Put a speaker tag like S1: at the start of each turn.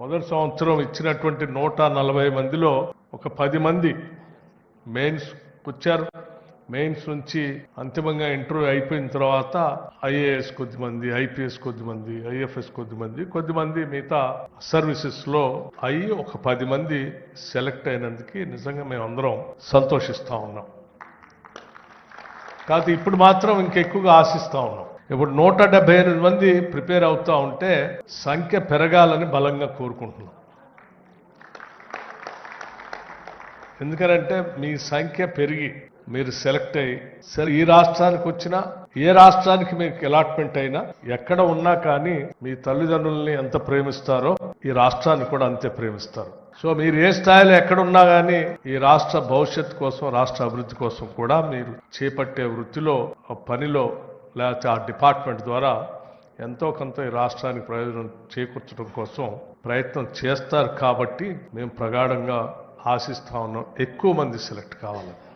S1: మొదటి సంవత్సరం ఇచ్చినటువంటి నూట నలభై మందిలో ఒక పది మంది మెయిన్స్ వచ్చారు. మెయిన్స్ నుంచి అంతిమంగా ఇంటర్వ్యూ అయిపోయిన తర్వాత ఐఏఎస్ కొద్దిమంది ఐపీఎస్ కొద్దిమంది ఐఎఫ్ఎస్ కొద్దిమంది కొద్దిమంది మిగతా సర్వీసెస్లో అయ్యి ఒక పది మంది సెలెక్ట్ అయినందుకు నిజంగా మేము అందరం సంతోషిస్తూ ఉన్నాం. కాదు ఇప్పుడు మాత్రం ఇంకెక్కువగా ఆశిస్తూ ఉన్నాం. ఇప్పుడు నూట డెబ్బై ఎనిమిది మంది ప్రిపేర్ అవుతూ ఉంటే సంఖ్య పెరగాలని బలంగా కోరుకుంటున్నాం. ఎందుకనంటే మీ సంఖ్య పెరిగి మీరు సెలెక్ట్ అయ్యి సరే ఈ రాష్ట్రానికి వచ్చినా ఏ రాష్ట్రానికి మీకు అలాట్మెంట్ అయినా ఎక్కడ ఉన్నా కానీ మీ తల్లిదండ్రుల్ని ఎంత ప్రేమిస్తారో ఈ రాష్ట్రాన్ని కూడా అంతే ప్రేమిస్తారు. సో మీరు ఏ స్థాయిలో ఎక్కడున్నా కానీ ఈ రాష్ట్ర భవిష్యత్తు కోసం రాష్ట్ర అభివృద్ధి కోసం కూడా మీరు చేపట్టే వృత్తిలో ఆ పనిలో లేకపోతే ఆ డిపార్ట్మెంట్ ద్వారా ఎంతో కొంత ఈ రాష్ట్రానికి ప్రయోజనం చేకూర్చడం కోసం ప్రయత్నం చేస్తారు కాబట్టి మేము ప్రగాఢంగా ఆశిస్తా ఉన్నాం. ఎక్కువ మంది సెలెక్ట్ కావాలని